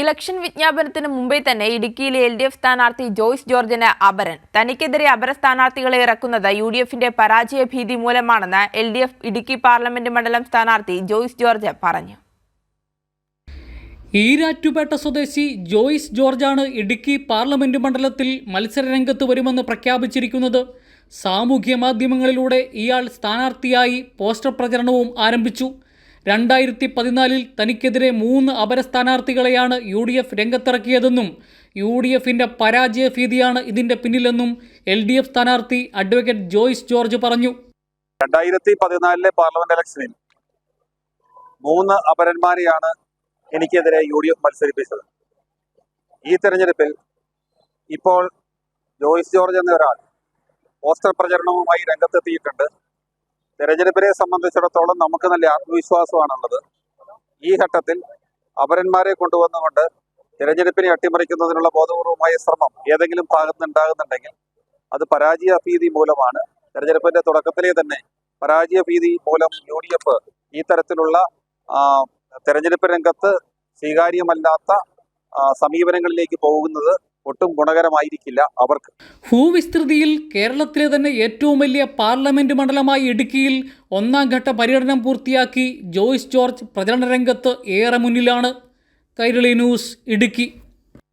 Election വിജ്ഞാപനത്തിന് മുമ്പേ തന്നെ ഇടുക്കിയിലെ എൽ ഡി എഫ് സ്ഥാനാർത്ഥി ജോയ്സ് ജോർജിന് അപരൻ. തനിക്കെതിരെ അപര സ്ഥാനാർത്ഥികളെ ഇറക്കുന്നത് യു ഡി എഫിന്റെ പരാജയ ഭീതി മൂലമാണെന്ന് L D F Idukki parliament മണ്ഡലം സ്ഥാനാർത്ഥി ജോയ്സ് ജോർജ് പറഞ്ഞു. ഈരാറ്റുപേട്ട സ്വദേശി ജോയ്സ് ജോർജാണ് ഇടുക്കി പാർലമെന്റ് മണ്ഡലത്തിൽ മത്സരരംഗത്ത് വരുമെന്ന് പ്രഖ്യാപിച്ചിരിക്കുന്നത്. സാമൂഹ്യ മാധ്യമങ്ങളിലൂടെ ഇയാൾ സ്ഥാനാർത്ഥിയായി പോസ്റ്റർ പ്രചരണവും ആരംഭിച്ചു. രണ്ടായിരത്തി പതിനാലിൽ തനിക്കെതിരെ മൂന്ന് അപര സ്ഥാനാർത്ഥികളെയാണ് യു ഡി എഫ് രംഗത്തിറക്കിയതെന്നും യു ഡി എഫിന്റെ പരാജയ ഭീതിയാണ് ഇതിന്റെ പിന്നിലെന്നും എൽ ഡി എഫ് സ്ഥാനാർത്ഥി അഡ്വക്കേറ്റ് ജോയ്സ് ജോർജ് പറഞ്ഞു. രണ്ടായിരത്തി പതിനാലിലെ പാർലമെന്റ് ഇലക്ഷനിൽ മൂന്ന് അപരന്മാരെയാണ് എനിക്കെതിരെ യു ഡി എഫ് മത്സരിപ്പിച്ചത്. ഈ തെരഞ്ഞെടുപ്പിൽ ഇപ്പോൾ ജോയ്സ് ജോർജ് എന്ന ഒരാൾ പോസ്റ്റർ പ്രചരണവുമായി രംഗത്തെത്തിയിട്ടുണ്ട്. തെരഞ്ഞെടുപ്പിനെ സംബന്ധിച്ചിടത്തോളം നമുക്ക് നല്ല ആത്മവിശ്വാസമാണുള്ളത്. ഈ ഘട്ടത്തിൽ അപരന്മാരെ കൊണ്ടുവന്നുകൊണ്ട് തെരഞ്ഞെടുപ്പിനെ അട്ടിമറിക്കുന്നതിനുള്ള ബോധപൂർവമായ ശ്രമം ഏതെങ്കിലും ഭാഗത്ത് ഉണ്ടാകുന്നുണ്ടെങ്കിൽ അത് പരാജയ ഭീതി മൂലമാണ്. തെരഞ്ഞെടുപ്പിന്റെ തുടക്കത്തിലെ തന്നെ പരാജയ ഭീതി മൂലം യു ഡി എഫ് ഈ തരത്തിലുള്ള തെരഞ്ഞെടുപ്പ് രംഗത്ത് സ്വീകാര്യമല്ലാത്ത സമീപനങ്ങളിലേക്ക് പോകുന്നത് ഒട്ടും ഗുണകരമായിരിക്കില്ല അവർക്ക്. ഭൂവിസ്തൃതിയിൽ കേരളത്തിലെ തന്നെ ഏറ്റവും വലിയ പാർലമെന്റ് മണ്ഡലമായ ഇടുക്കിയിൽ ഒന്നാം ഘട്ട പര്യടനം പൂർത്തിയാക്കി ജോയ്സ് ജോർജ് പ്രചരണ രംഗത്ത് ഏറെ മുന്നിലാണ്. കൈരളി ന്യൂസ് ഇടുക്കി.